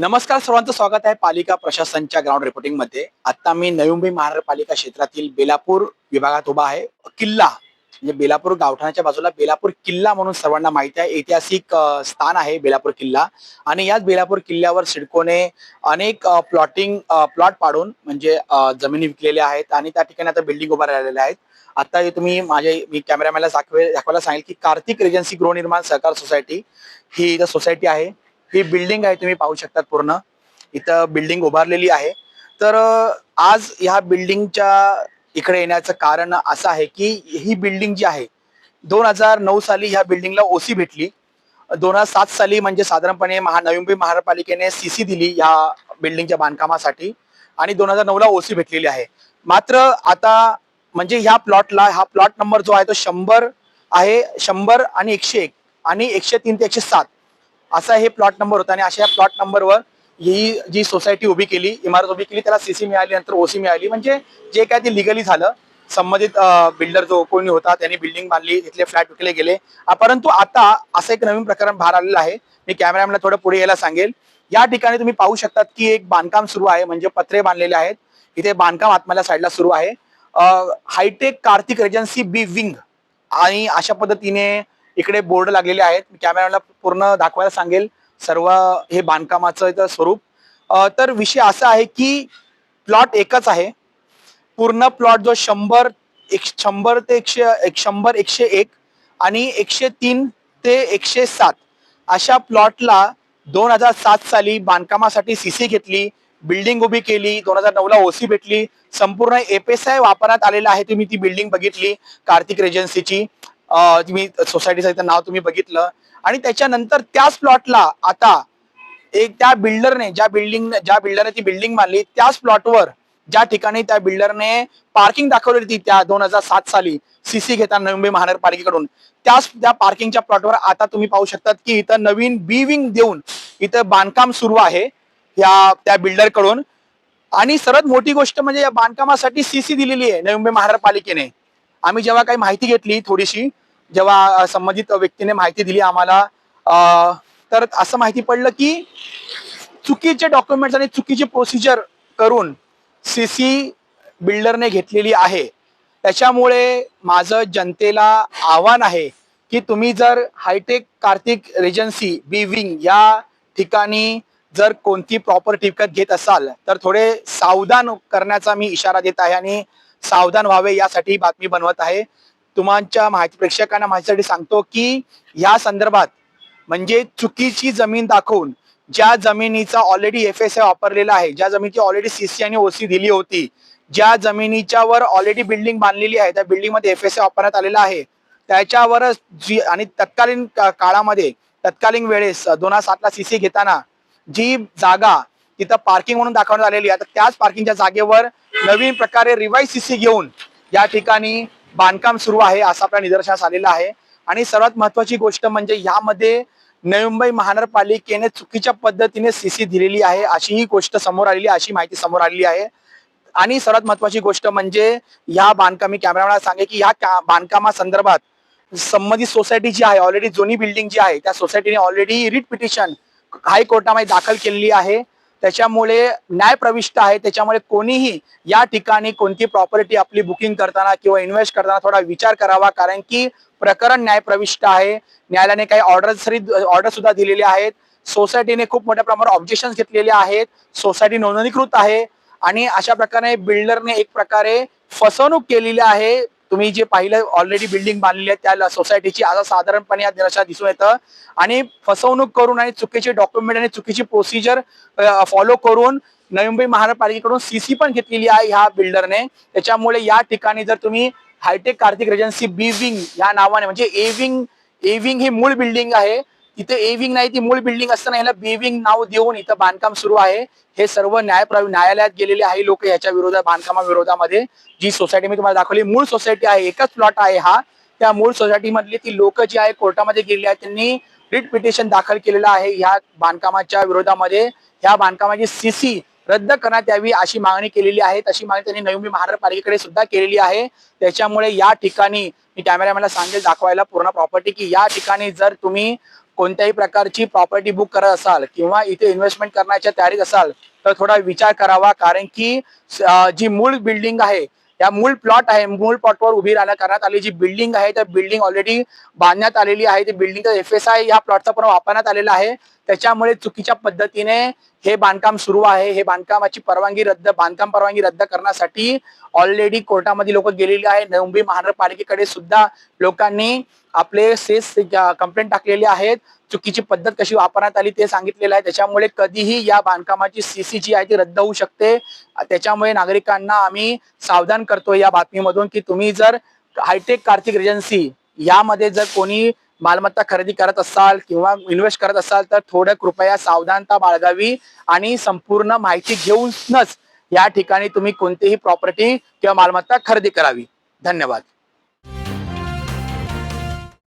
नमस्कार सर्वांचं स्वागत आहे पालिका प्रशासनच्या ग्राउंड रिपोर्टिंगमध्ये. आता मी नवी मुंबई महानगरपालिका क्षेत्रातील बेलापूर विभागात उभा आहे. किल्ला म्हणजे बेलापूर गावठाणाच्या बाजूला बेलापूर किल्ला म्हणून सर्वांना माहिती आहे. ऐतिहासिक स्थान आहे बेलापूर किल्ला. आणि याच बेलापूर किल्ल्यावर सिडकोने अनेक प्लॉटिंग प्लॉट पाडून म्हणजे जमिनी विकलेल्या आहेत आणि त्या ठिकाणी आता बिल्डिंग उभा राहिलेल्या आहेत आता तुम्ही माझे मी कॅमेरामॅनला दाखवे दाखवायला सांगेल की कार्तिक रेजन्सी गृहनिर्माण सहकार सोसायटी ही इथं सोसायटी आहे. ही बिल्डिंग आहे तुम्ही पाहू शकतात पूर्ण. इथं बिल्डिंग उभारलेली आहे. तर आज ह्या बिल्डिंगच्या इकडे येण्याचं कारण असं आहे की ही बिल्डिंग जी आहे दोन हजार नऊ साली ह्या बिल्डिंगला ओसी भेटली. दोन हजार सात साली म्हणजे साधारणपणे महा नवी मुंबई महानगरपालिकेने सीसी दिली या बिल्डिंगच्या बांधकामासाठी आणि दोन हजार नऊ ला ओसी भेटलेली आहे. मात्र आता म्हणजे ह्या प्लॉटला हा प्लॉट नंबर जो आहे तो शंभर आहे शंभर आणि एकशे एक आणि एकशे तीन ते एकशे सात. असा हे प्लॉट नंबर होता आणि अशा या प्लॉट नंबरवर ही जी सोसायटी उभी केली इमारत उभी केली त्याला सीसी मिळाली नंतर ओसी मिळाली. म्हणजे जे काय ते लिगली झालं. संबंधित बिल्डर जो कोणी होता त्यांनी बिल्डिंग बांधली इथले फ्लॅट विकले गेले. परंतु आता असं एक नवीन प्रकरण बाहेर आलेलं आहे. मी कॅमेरामॅनला थोडं पुढे यायला सांगेल. या ठिकाणी तुम्ही पाहू शकतात की एक बांधकाम सुरू आहे म्हणजे पत्रे बांधलेले आहेत. इथे बांधकाम आत्म्याला साईडला सुरू आहे. Hitech Kartik regency B wing आणि अशा पद्धतीने इकडे बोर्ड लागलेले आहेत. मी कॅमेराला पूर्ण दाखवायला सांगेल. सर्व हे बांधकामाचं स्वरूप. तर विषय असा आहे की प्लॉट एकच आहे. पूर्ण प्लॉट जो शंभर एक शंभर ते एकशे एक शंभर एकशे एक आणि एकशे तीन ते एकशे सात अशा प्लॉटला दोन हजार सात साली बांधकामासाठी सीसी घेतली बिल्डिंग उभी केली दोन हजार नऊ ला ओसी भेटली संपूर्ण एपीएसआय वापरण्यात आलेला आहे. तुम्ही ती बिल्डिंग बघितली कार्तिक रेजन्सीची तुम्ही सोसायटीचं इथं नाव तुम्ही बघितलं. आणि त्याच्यानंतर त्याच प्लॉटला आता एक त्या बिल्डरने ज्या बिल्डिंग ज्या बिल्डरने ती बिल्डिंग मानली त्याच प्लॉटवर ज्या ठिकाणी त्या बिल्डरने पार्किंग दाखवली होती त्या दोन हजार सात साली सीसी घेताना मुंबई महानगरपालिकेकडून. त्याच त्या पार्किंगच्या प्लॉटवर आता तुम्ही पाहू शकतात की इथं नवीन बी विंग देऊन इथं बांधकाम सुरू आहे या त्या बिल्डरकडून. आणि सर्वात मोठी गोष्ट म्हणजे या बांधकामासाठी सीसी दिलेली आहे नवी मुंबई महानगरपालिकेने. आम्ही जेव्हा काही माहिती घेतली थोडीशी जेव्हा संबंधित व्यक्तीने माहिती दिली आम्हाला तर असं माहिती पडलं की चुकीचे डॉक्युमेंट्स आणि चुकीची प्रोसिजर करून सीसी बिल्डरने घेतलेली आहे. त्याच्यामुळे माझं जनतेला आव्हान आहे की तुम्ही जर hitech Kartik regency B wing या ठिकाणी जर कोणती प्रॉपर्टी विकत घेत असाल तर थोडे सावधान करण्याचा मी इशारा देत आहे आणि सावधान व्हावे यासाठी बातमी बनवत आहे. तुमच्या माहिती प्रेक्षकांना माहितीसाठी सांगतो की या संदर्भात म्हणजे चुकीची जमीन दाखवून ज्या जमिनीचा ऑलरेडी एफ एस आय वापरलेला आहे ज्या जमिनीची ऑलरेडी सीसी आणि ओसी दिली होती ज्या जमिनीच्या वर ऑलरेडी बिल्डिंग बांधलेली आहे त्या बिल्डिंगमध्ये एफ एस आय वापरण्यात आलेला आहे त्याच्यावरच जी आणि तत्कालीन का- काळामध्ये तत्कालीन वेळेस दोन हजार सातला सीसी घेताना जी जागा तिथं पार्किंग म्हणून दाखवण्यात आलेली आहे तर त्याच पार्किंगच्या जागेवर नवीन प्रकारे रिवाईज सीसी घेऊन या ठिकाणी बांधकाम सुरू आहे असं आपल्या निदर्शनास आलेलं आहे. आणि सर्वात महत्वाची गोष्ट म्हणजे यामध्ये नवी मुंबई महानगरपालिकेने चुकीच्या पद्धतीने सीसी दिलेली आहे अशी ही गोष्ट समोर आलेली अशी माहिती समोर आलेली आहे. आणि सर्वात महत्वाची गोष्ट म्हणजे या बांधकामी कॅमेरामॅनला सांगे की या का- बांधकामासंदर्भात संबंधित सोसायटी जी आहे ऑलरेडी जुनी बिल्डिंग जी आहे त्या सोसायटीने ऑलरेडी रिट पिटिशन हायकोर्टामध्ये दाखल केलेली आहे. त्याच्यामुळे न्याय प्रविष्ट आहे. त्याच्यामुळे कोणीही या ठिकाणी कोणती प्रॉपर्टी आपली बुकिंग करताना किंवा इन्व्हेस्ट करताना थोडा विचार करावा. कारण की प्रकरण न्याय प्रविष्ट आहे. न्यायालयाने काही ऑर्डर ऑर्डर सुद्धा दिलेले आहेत. सोसायटीने खूप मोठ्या प्रमाणात ऑब्जेक्शन घेतलेले आहेत. सोसायटी नोंदणीकृत आहे. आणि अशा प्रकारे बिल्डरने एक प्रकारे फसवणूक केलेली आहे. तुम्ही जे पाहिलं ऑलरेडी बिल्डिंग बांधलेली आहे त्या सोसायटीची आता साधारणपणे या निराशा दिसून येतं. आणि फसवणूक करून आणि चुकीचे डॉक्युमेंट आणि चुकीची प्रोसिजर फॉलो करून नवी मुंबई महानगरपालिकेकडून सीसी पण घेतलेली आहे ह्या बिल्डरने त्याच्यामुळे या ठिकाणी जर तुम्ही hitech Kartik regency B wing या नावाने म्हणजे ए विंग ए विंग ही मूळ बिल्डिंग आहे. इथे ए विंग नाही ती मूळ बिल्डिंग असताना याला बी विंग नाव देऊन इथं बांधकाम सुरू आहे. हे सर्व न्याय न्यायालयात गेलेले आहे लोक याच्या विरोधात बांधकामा विरोधामध्ये. जी सोसायटी मी तुम्हाला दाखवली मूळ सोसायटी आहे एकच प्लॉट आहे हा. त्या मूळ सोसायटी मधली ती लोक जी आहे कोर्टामध्ये गेली आहेत त्यांनी रिट पिटिशन दाखल केलेलं आहे ह्या बांधकामाच्या विरोधामध्ये. ह्या बांधकामाची सीसी रद्द करण्यात यावी अशी मागणी केलेली आहे. तशी मागणी त्यांनी नवी महानगरपालिकेकडे सुद्धा केलेली आहे. त्याच्यामुळे या ठिकाणी मी कॅमेरामॅनला सांगेल दाखवायला पूर्ण प्रॉपर्टी की या ठिकाणी जर तुम्ही कोणत्याही प्रकारची प्रॉपर्टी बुक करत असाल किंवा इथे इन्व्हेस्टमेंट करण्याच्या तयारीत असाल तर थोडा विचार करावा. कारण की जी मूळ बिल्डिंग आहे या मूळ प्लॉट आहे मूळ प्लॉटवर उभी राहण्या करण्यात आली जी बिल्डिंग आहे त्या बिल्डिंग ऑलरेडी बांधण्यात आलेली आहे. ती बिल्डिंग एफ एस आय या प्लॉटचा पण वापरण्यात आलेला आहे. त्याच्यामुळे चुकीच्या पद्धतीने हे बांधकाम सुरू आहे. हे बांधकामाची परवानगी रद्द बांधकाम परवानगी रद्द करण्यासाठी ऑलरेडी कोर्टामध्ये लोक गेलेली आहे मुंबई महानगरपालिकेकडे सुद्धा लोकांनी आपले सेस कंप्लेंट टाकलेले आहेत. चुकीची पद्धत कशी वापरण्यात आली ते सांगितलेलं आहे. त्याच्यामुळे कधीही या बांधकामाची सीसी जी आहे ती रद्द होऊ शकते. त्याच्यामुळे नागरिकांना आम्ही सावधान करतो या बातमीमधून की तुम्ही जर हायटेक कार्तिक एजन्सी यामध्ये जर कोणी मालमत्ता खरेदी करत असाल किंवा इन्व्हेस्ट करत असाल तर थोडं कृपया सावधानता बाळगावी आणि संपूर्ण माहिती घेऊनच या ठिकाणी तुम्ही कोणतीही प्रॉपर्टी किंवा मालमत्ता खरेदी करावी. धन्यवाद.